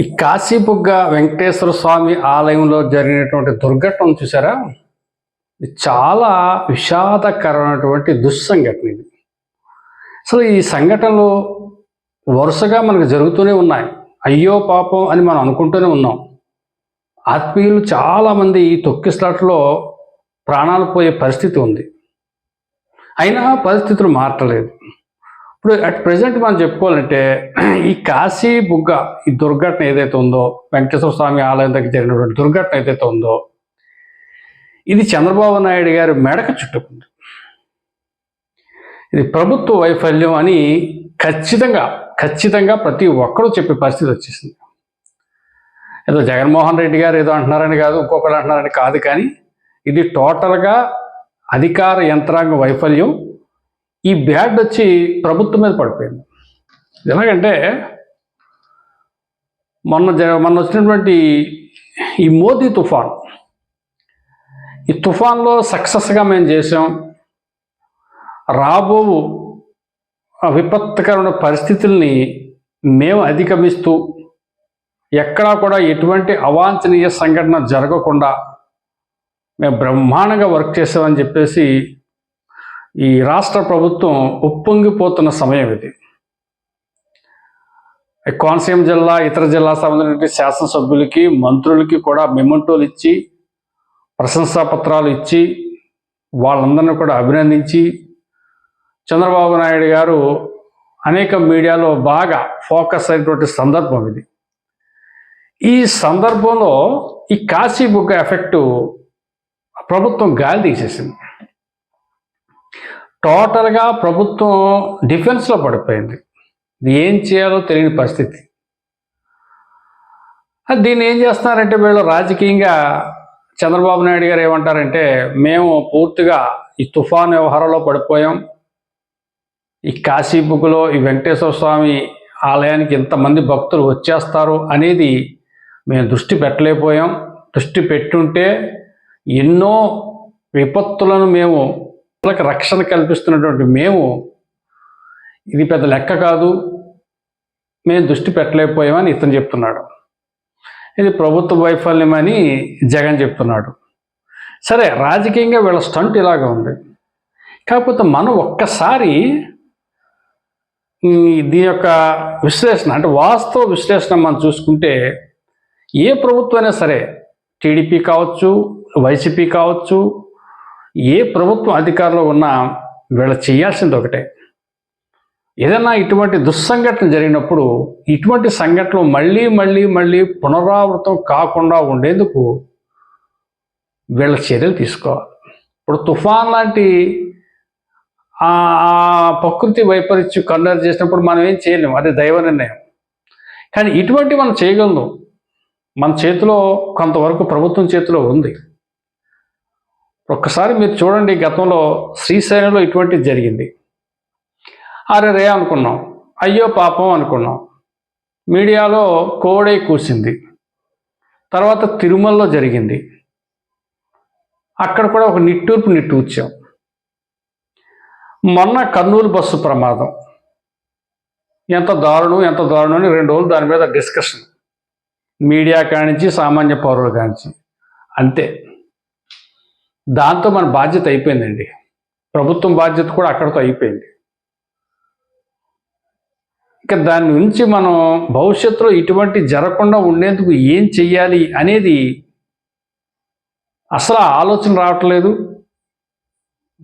ఈ కాశీబుగ్గ వెంకటేశ్వర స్వామి ఆలయంలో జరిగినటువంటి దుర్ఘటన చూసారా? ఇది చాలా విషాదకరమైనటువంటి దుస్సంఘటన ఇది. అసలు ఈ సంఘటనలు వరుసగా మనకు జరుగుతూనే ఉన్నాయి. అయ్యో పాపం అని మనం అనుకుంటూనే ఉన్నాం. ఆత్మీయులు చాలామంది ఈ తొక్కిసలాట్లో ప్రాణాలు పోయే పరిస్థితి ఉంది. అయినా పరిస్థితులు మారలేదు ఇప్పుడు అట్ ప్రజెంట్ మనం చెప్పుకోవాలంటే ఈ కాశీ బుగ్గ ఈ దుర్ఘటన ఏదైతే ఉందో వెంకటేశ్వర స్వామి ఆలయం దగ్గర జరిగినటువంటి దుర్ఘటన ఏదైతే ఉందో ఇది చంద్రబాబు నాయుడు గారి మెడకు చుట్టుకుంది. ఇది ప్రభుత్వ వైఫల్యం అని ఖచ్చితంగా ఖచ్చితంగా ప్రతి ఒక్కరూ చెప్పే పరిస్థితి వచ్చేసింది. ఏదో జగన్మోహన్ రెడ్డి గారు ఏదో అంటున్నారని కాదు ఇంకొకరు అంటున్నారని కాదు కానీ ఇది టోటల్గా అధికార యంత్రాంగ వైఫల్యం ఈ బ్యాడ్ వచ్చి ప్రభుత్వం మీద పడిపోయింది. ఎలాగంటే మొన్న జ మొన్న వచ్చినటువంటి ఈ మోదీ తుఫాన్. ఈ తుఫాన్లో సక్సెస్గా మేము చేసాం రాబో విపత్కరమైన పరిస్థితుల్ని మేము అధిగమిస్తూ ఎక్కడా కూడా ఎటువంటి అవాంఛనీయ సంఘటన జరగకుండా మేము బ్రహ్మాండంగా వర్క్ చేసామని చెప్పేసి ఈ రాష్ట్ర ప్రభుత్వం ఉప్పొంగిపోతున్న సమయం ఇది. ఈ కోనసీమ జిల్లా ఇతర జిల్లా సంబంధించిన శాసనసభ్యులకి మంత్రులకి కూడా మెమంటోలు ఇచ్చి ప్రశంసా పత్రాలు ఇచ్చి వాళ్ళందరినీ కూడా అభినందించి చంద్రబాబు నాయుడు గారు అనేక మీడియాలో బాగా ఫోకస్ అయినటువంటి సందర్భం ఇది. ఈ సందర్భంలో ఈ కాశీ బుగ్గ ఎఫెక్టు ప్రభుత్వం గాలి తీసేసింది. టోటల్గా ప్రభుత్వం డిఫెన్స్లో పడిపోయింది. ఏం చేయాలో తెలియని పరిస్థితి. దీన్ని ఏం చేస్తున్నారంటే వీళ్ళు రాజకీయంగా చంద్రబాబు నాయుడు గారు ఏమంటారంటే మేము పూర్తిగా ఈ తుఫాన్ వ్యవహారంలో పడిపోయాం. ఈ కాశీబుక్లో ఈ వెంకటేశ్వర స్వామి ఆలయానికి ఇంతమంది భక్తులు వచ్చేస్తారు అనేది మేము దృష్టి పెట్టలేకపోయాం. దృష్టి పెట్టుంటే ఎన్నో విపత్తులను మేము ప్రజలకు రక్షణ కల్పిస్తున్నటువంటి మేము ఇది పెద్ద లెక్క కాదు. మేము దృష్టి పెట్టలేకపోయామని ఇతను చెప్తున్నాడు. ఇది ప్రభుత్వ వైఫల్యమని జగన్ చెప్తున్నాడు. సరే రాజకీయంగా వీళ్ళ స్టంట్ ఇలాగ ఉంది. కాకపోతే మనం ఒక్కసారి దీని యొక్క విశ్లేషణ అంటే వాస్తవ విశ్లేషణ మనం చూసుకుంటే ఏ ప్రభుత్వం అయినా సరే టీడీపీ కావచ్చు వైసీపీ కావచ్చు ఏ ప్రభుత్వం అధికారంలో ఉన్నా వీళ్ళు చేయాల్సింది ఒకటే. ఏదైనా ఇటువంటి దుస్సంఘటన జరిగినప్పుడు ఇటువంటి సంఘటనలు మళ్ళీ మళ్ళీ మళ్ళీ పునరావృతం కాకుండా ఉండేందుకు వీళ్ళ చర్యలు తీసుకోవాలి. ఇప్పుడు తుఫాన్ లాంటి ఆ ప్రకృతి వైపరీత్యం కన్నర్ చేసినప్పుడు మనం ఏం చేయలేము అది దైవ నిర్ణయం. కానీ ఇటువంటి మనం చేయగలను మన చేతిలో కొంతవరకు ప్రభుత్వం చేతిలో ఉంది. ఒక్కసారి మీరు చూడండి గతంలో శ్రీశైలంలో ఇటువంటిది జరిగింది. అరే రే అనుకున్నాం. అయ్యో పాపం అనుకున్నాం. మీడియాలో కోడై కూసింది. తర్వాత తిరుమలలో జరిగింది. అక్కడ కూడా ఒక నిట్టూర్పు నిట్టూర్చాం. మొన్న కర్నూలు బస్సు ప్రమాదం. ఎంత దారుణం ఎంత దారుణం అని రెండు రోజులు దాని మీద డిస్కషన్. మీడియా కానించి సామాన్య పౌరులు కానించి అంతే. దాంతో మన బాధ్యత అయిపోయిందండి. ప్రభుత్వం బాధ్యత కూడా అక్కడితో అయిపోయింది. ఇక దాని నుంచి మనం భవిష్యత్తులో ఇటువంటి జరగకుండా ఉండేందుకు ఏం చెయ్యాలి అనేది అసలు ఆలోచన రావట్లేదు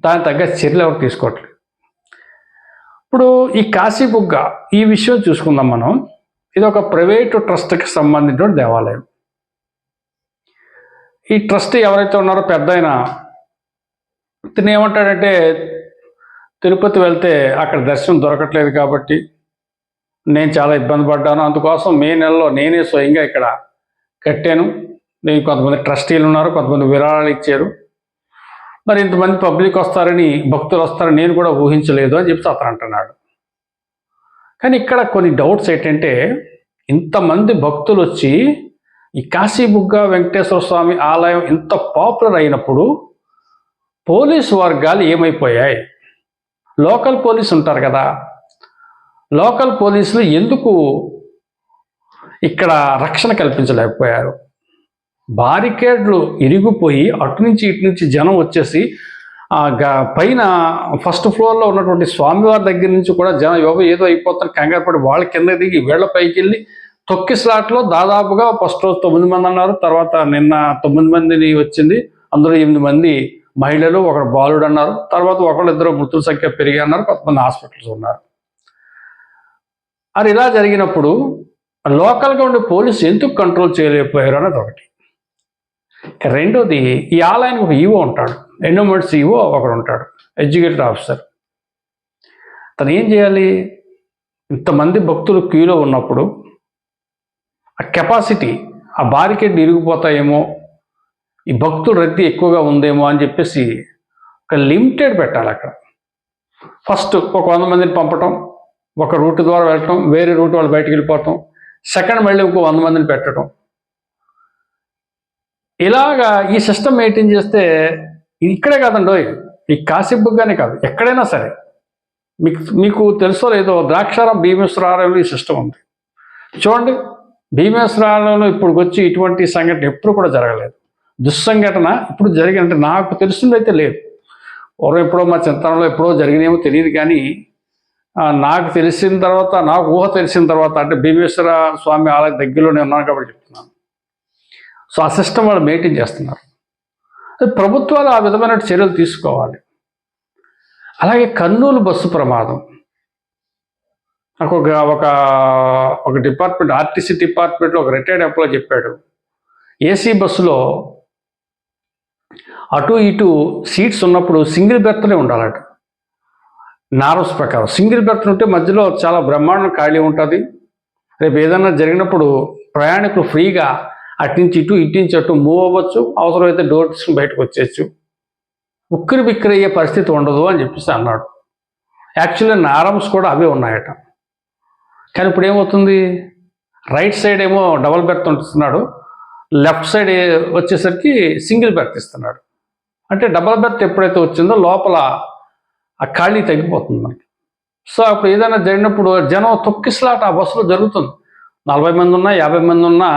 దాని తగ్గ చర్యలు ఎవరు తీసుకోవట్లేదు. ఇప్పుడు ఈ కాశీ బుగ్గ ఈ విషయం చూసుకుందాం మనం. ఇది ఒక ప్రైవేటు ట్రస్ట్కి సంబంధించిన దేవాలయం. ఈ ట్రస్ట్ ఎవరైతే ఉన్నారో పెద్ద ఇతను ఏమంటాడంటే తిరుపతి వెళ్తే అక్కడ దర్శనం దొరకట్లేదు కాబట్టి నేను చాలా ఇబ్బంది పడ్డాను. అందుకోసం మే నెలలో నేనే స్వయంగా ఇక్కడ కట్టాను. నేను కొంతమంది ట్రస్టీలు ఉన్నారు కొంతమంది విరాళాలు ఇచ్చారు. మరి ఇంతమంది పబ్లిక్ వస్తారని భక్తులు వస్తారని నేను కూడా ఊహించలేదు అని చెప్తే అతను అంటున్నాడు. కానీ ఇక్కడ కొన్ని డౌట్స్ ఏంటంటే ఇంతమంది భక్తులు వచ్చి ఈ కాశీబుగ్గ వెంకటేశ్వర స్వామి ఆలయం ఇంత పాపులర్ అయినప్పుడు పోలీస్ వర్గాలు ఏమైపోయాయి? లోకల్ పోలీస్ ఉంటారు కదా. లోకల్ పోలీసులు ఎందుకు ఇక్కడ రక్షణ కల్పించలేకపోయారు? బారికేడ్లు ఇరిగిపోయి అటు నుంచి ఇటు నుంచి జనం వచ్చేసి గ- పైన ఫస్ట్ ఫ్లోర్లో ఉన్నటువంటి స్వామివారి దగ్గర నుంచి కూడా జనం యోగ ఏదో అయిపోతారు కంగారు పడి వాళ్ళ కింద దిగి వీళ్ళ పైకి వెళ్ళి తొక్కి స్లాట్లో దాదాపుగా ఫస్ట్ రోజు తొమ్మిది మంది అన్నారు తర్వాత నిన్న తొమ్మిది మందిని వచ్చింది అందులో ఎనిమిది మంది మహిళలు ఒకడు బాలుడు అన్నారు తర్వాత ఒకళ్ళిద్దరు మృతుల సంఖ్య పెరిగి అన్నారు కొంతమంది హాస్పిటల్స్ ఉన్నారు. అది ఇలా జరిగినప్పుడు లోకల్గా ఉండే పోలీసు ఎందుకు కంట్రోల్ చేయలేకపోయారు అన్నది ఒకటి. రెండోది ఈ ఆలయానికి ఒక ఈవో ఉంటాడు ఎండోమెంట్స్ ఈవో ఒకడు ఉంటాడు ఎడ్యుకేటెడ్ ఆఫీసర్. తను ఏం చేయాలి? ఇంతమంది భక్తులు క్యూలో ఉన్నప్పుడు ఆ కెపాసిటీ ఆ బారికేడ్ ఇరిగిపోతాయేమో ఈ భక్తుల రద్దీ ఎక్కువగా ఉందేమో అని చెప్పేసి ఒక లిమిటెడ్ పెట్టాలి అక్కడ. ఫస్ట్ ఒక వంద మందిని పంపటం ఒక రూట్ ద్వారా వెళ్ళటం వేరే రూట్ వాళ్ళు బయటికి వెళ్ళిపోవటం సెకండ్ మళ్ళీ ఇంకో వంద మందిని పెట్టడం ఇలాగా ఈ సిస్టమ్ మెయింటైన్ చేస్తే ఇక్కడే కాదండి ఈ కాశీబుగ్గానే కాదు ఎక్కడైనా సరే. మీకు మీకు తెలుసో లేదో ద్రాక్షారం భీమేశ్వరారంలో ఈ సిస్టమ్ ఉంది. చూడండి భీమేశ్వరాలయంలో ఇప్పుడు వచ్చి ఇటువంటి సంఘటన ఎప్పుడు కూడా జరగలేదు. దుస్సంఘటన ఇప్పుడు జరిగినట్టు నాకు తెలిసిందైతే లేదు. పూర్వం ఎప్పుడో మా చింతనలో ఎప్పుడో జరిగినేమో తెలియదు కానీ నాకు తెలిసిన తర్వాత నాకు ఊహ తెలిసిన తర్వాత అంటే భీమేశ్వర స్వామి ఆలయ దగ్గరలోనే ఉన్నాను కాబట్టి చెప్తున్నాను. సో ఆ సిస్టమ్ వాళ్ళు మెయింటైన్ చేస్తున్నారు. ప్రభుత్వాలు ఆ విధమైన చర్యలు తీసుకోవాలి. అలాగే కర్నూలు బస్సు ప్రమాదం. నాకు ఒక ఒక ఒక డిపార్ట్మెంట్ ఆర్టీసీ డిపార్ట్మెంట్లో ఒక రిటైర్డ్ ఎంప్లాయ్ చెప్పాడు. ఏసీ బస్సులో అటు ఇటు సీట్స్ ఉన్నప్పుడు సింగిల్ బెర్త్నే ఉండాలట. నారోస్ ప్రకారం. సింగిల్ బెర్త్ ఉంటే మధ్యలో చాలా బ్రహ్మాండం ఖాళీ ఉంటుంది. రేపు ఏదైనా జరిగినప్పుడు ప్రయాణికులు ఫ్రీగా అటు నుంచి ఇటు ఇటు నుంచి అటు మూవ్ అవ్వచ్చు. అవసరమైతే డోర్ తీసుకుని బయటకు వచ్చేయచ్చు. ఉక్కిరి బిక్కిరి అయ్యే పరిస్థితి ఉండదు అని చెప్పేసి అన్నాడు. యాక్చువల్లీ నారమ్స్ కూడా అవే ఉన్నాయట. కానీ ఇప్పుడు ఏమవుతుంది? రైట్ సైడ్ ఏమో డబల్ బెర్త్ ఉంటున్నాడు. లెఫ్ట్ సైడ్ వచ్చేసరికి సింగిల్ బెర్త్ ఇస్తున్నాడు. అంటే డబల్ బెర్త్ ఎప్పుడైతే వచ్చిందో లోపల ఆ ఖాళీ తగ్గిపోతుంది మనకి. సో అప్పుడు ఏదైనా జరిగినప్పుడు జనం తొక్కిసలాట ఆ బస్సులో జరుగుతుంది. నలభై మంది ఉన్నా యాభై మంది ఉన్నా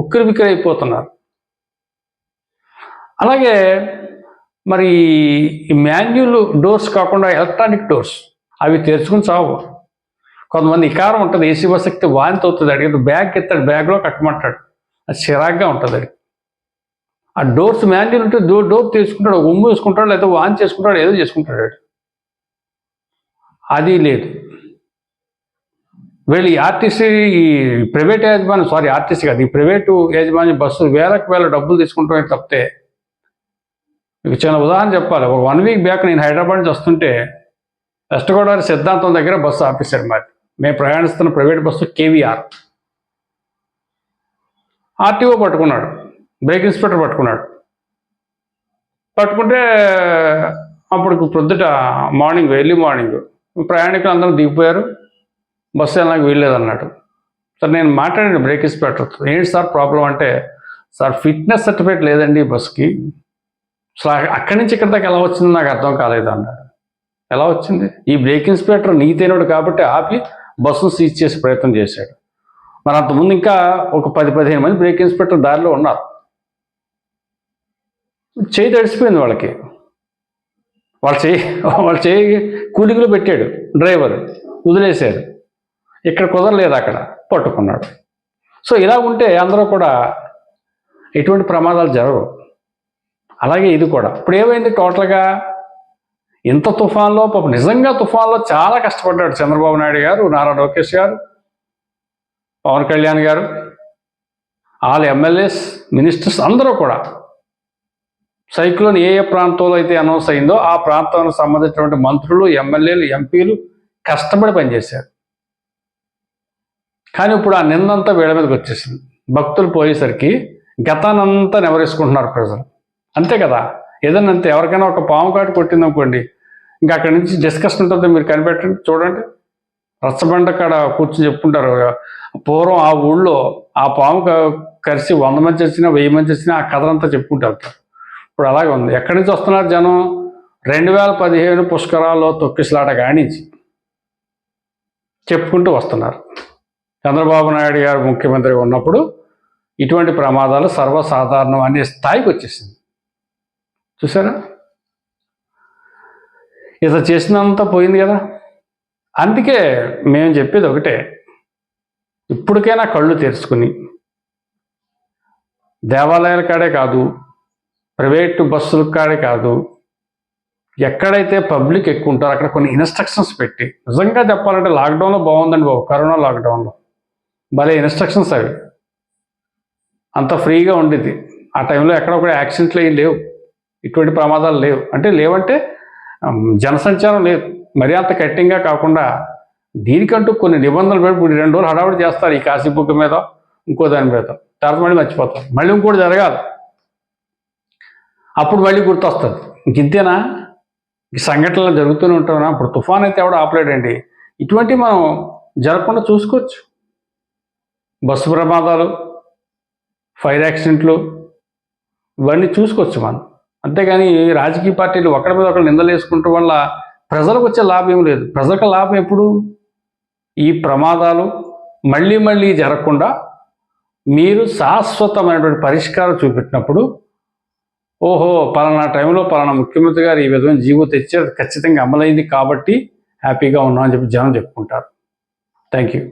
ఉక్కిరి బిక్కిరి అయిపోతున్నారు. అలాగే మరి ఈ మాన్యువల్ డోర్స్ కాకుండా ఎలక్ట్రానిక్ డోర్స్ అవి తెరుచుకుని చావు. కొంతమంది ఇకారం ఉంటుంది ఏసీ బస్ ఎక్కితే వాంతి అవుతుంది అడిగితే బ్యాగ్ ఎత్తాడు బ్యాగ్లో కట్టమంటాడు. అది చిరాగ్గా ఉంటుంది ఆ డోర్స్ మాన్యువల్ ఉంటే డోర్ డోర్ తీసుకుంటాడు ఉమ్ము వేసుకుంటాడు లేదా వాన్ చేసుకుంటాడు ఏదో చేసుకుంటాడు వాడు. అది లేదు. వీళ్ళు ఈ ఆర్టీసీ ఈ ప్రైవేట్ యాజమాన్యం సారీ ఆర్టీసీ కాదు ఈ ప్రైవేటు యాజమాన్యం బస్సులు వేలకు వేల డబ్బులు తీసుకుంటామని తప్పితే మీకు చిన్న ఉదాహరణ చెప్పాలి. ఒక వన్ వీక్ బ్యాక్ నేను హైదరాబాద్ నుంచి వస్తుంటే వెస్ట్ గోదావరి సిద్ధాంతం దగ్గర బస్సు ఆపేశారు మరి మేము ప్రయాణిస్తున్న ప్రైవేట్ బస్సు కేవీఆర్. ఆర్టీఓ పట్టుకున్నాడు. బ్రేక్ ఇన్స్పెక్టర్ పట్టుకున్నాడు. పట్టుకుంటే అప్పుడు ప్రొద్దుట మార్నింగ్ ఎర్లీ మార్నింగ్ ప్రయాణికులు అందరూ దిగిపోయారు. బస్సు వెళ్ళడానికి వీల్లేదన్నాడు సార్ నేను మాట్లాడాను బ్రేక్ ఇన్స్పెక్టర్తో ఏంటి సార్ ప్రాబ్లం? అంటే సార్ ఫిట్నెస్ సర్టిఫికేట్ లేదండి ఈ బస్సుకి. అసలు అక్కడి నుంచి ఇక్కడ దాకా ఎలా వచ్చిందో నాకు అర్థం కాలేదు అన్నాడు. ఎలా వచ్చింది? ఈ బ్రేక్ ఇన్స్పెక్టర్ నీతేనోడు కాబట్టి ఆపి బస్సును సీజ్ చేసే ప్రయత్నం చేశాడు. మరి అంతకుముందు ఇంకా ఒక పది పదిహేను మంది బ్రేక్ ఇన్స్పెక్టర్ దారిలో ఉన్నారు. చేయి తడిసిపోయింది వాళ్ళకి. వాళ్ళ చేయి వాళ్ళు చేయి కూలికలు పెట్టాడు డ్రైవర్ వదిలేశారు. ఇక్కడ కుదరలేదు అక్కడ పట్టుకున్నాడు. సో ఇలా ఉంటే అందరూ కూడా ఎటువంటి ప్రమాదాలు జరగవు. అలాగే ఇది కూడా. ఇప్పుడు ఏమైంది టోటల్గా? ఇంత తుఫాన్లో పాపం నిజంగా తుఫాన్లో చాలా కష్టపడ్డాడు చంద్రబాబు నాయుడు గారు నారా లోకేష్ గారు పవన్ కళ్యాణ్ గారు ఆల్ ఎమ్మెల్యేస్ మినిస్టర్స్ అందరూ కూడా. సైక్లోన్ ఏ ఏ ప్రాంతంలో అయితే అనౌన్స్ అయిందో ఆ ప్రాంతానికి సంబంధించినటువంటి మంత్రులు ఎమ్మెల్యేలు ఎంపీలు కష్టపడి పనిచేశారు. కానీ ఇప్పుడు ఆ నిందంతా వీళ్ళ మీదకి వచ్చేసింది. భక్తులు పోయేసరికి గతానంతా నెవరేసుకుంటున్నారు ప్రజలు. అంతే కదా? ఏదైనా అంతే. ఎవరికైనా ఒక పాము కాటు కొట్టిందనుకోండి ఇంకా అక్కడి నుంచి డిస్కషన్ ఉంటుంది. మీరు కనిపెట్టండి చూడండి. రచ్చబండ కాడ కూర్చొని చెప్పుకుంటారు. పూర్వం ఆ ఊళ్ళో ఆ పాము క- కరిసి వంద మంది వచ్చినా వెయ్యి మంది వచ్చినా ఆ కథనంతా చెప్పుకుంటూ వెళ్తారు. ఇప్పుడు అలాగే ఉంది. ఎక్కడి నుంచి వస్తున్నారు జనం? రెండు వేల పదిహేను పుష్కరాల్లో తొక్కిసలాట కానించి చెప్పుకుంటూ వస్తున్నారు. చంద్రబాబు నాయుడు గారు ముఖ్యమంత్రి ఉన్నప్పుడు ఇటువంటి ప్రమాదాలు సర్వసాధారణం అనే స్థాయికి వచ్చేసింది. చూసారా ఇత చేసినంత పోయింది కదా? అందుకే మేము చెప్పేది ఒకటే. ఇప్పటికైనా కళ్ళు తెరుచుకుని దేవాలయాల కాడే కాదు ప్రైవేటు బస్సుల కాడే కాదు. ఎక్కడైతే పబ్లిక్ ఎక్కువ ఉంటారో అక్కడ కొన్ని ఇన్స్ట్రక్షన్స్ పెట్టి నిజంగా చెప్పాలంటే లాక్డౌన్లో బాగుందండి బాబు కరోనా లాక్డౌన్లో. భలే ఇన్స్ట్రక్షన్స్ అవి. అంత ఫ్రీగా ఉండేది. ఆ టైంలో ఎక్కడ కూడా యాక్సిడెంట్లు ఏం లేవు. ఇటువంటి ప్రమాదాలు లేవు. అంటే లేవంటే జనసంచారం లేదు. మరీ అంత కఠినంగా కాకుండా దీనికంటూ కొన్ని నిబంధనలు పెట్టి ఇప్పుడు రెండు రోజులు హడావుడి చేస్తారు ఈ కాశీ బుక్ మీద ఇంకో దాని మీద. తర్వాత మళ్ళీ మర్చిపోతాం మళ్ళీ ఇంకోటి జరగాలి. అప్పుడు మళ్ళీ గుర్తొస్తుంది. ఇంకింతేనా సంఘటనలు జరుగుతూనే ఉంటానా అప్పుడు తుఫాన్ అయితే ఎవడో ఆపలేడండి. ఇటువంటివి మనం జరగకుండా చూసుకోవచ్చు. బస్సు ప్రమాదాలు ఫైర్ యాక్సిడెంట్లు ఇవన్నీ చూసుకోవచ్చు మనం. అంతేగాని రాజకీయ పార్టీలు ఒకరి మీద ఒకరు నిందలు వేసుకుంటూ వల్ల ప్రజలకు వచ్చే లాభం ఏం లేదు. ప్రజలకు లాభం ఎప్పుడు? ఈ ప్రమాదాలు మళ్ళీ మళ్ళీ జరగకుండా మీరు శాశ్వతమైనటువంటి పరిష్కారం చూపెట్టినప్పుడు ఓహో పలానా టైంలో పలానా ముఖ్యమంత్రి గారు ఈ విధమైన జీవో తెచ్చారు ఖచ్చితంగా అమలైంది కాబట్టి హ్యాపీగా ఉన్నాం అని చెప్పి జనం చెప్పుకుంటారు. Thank you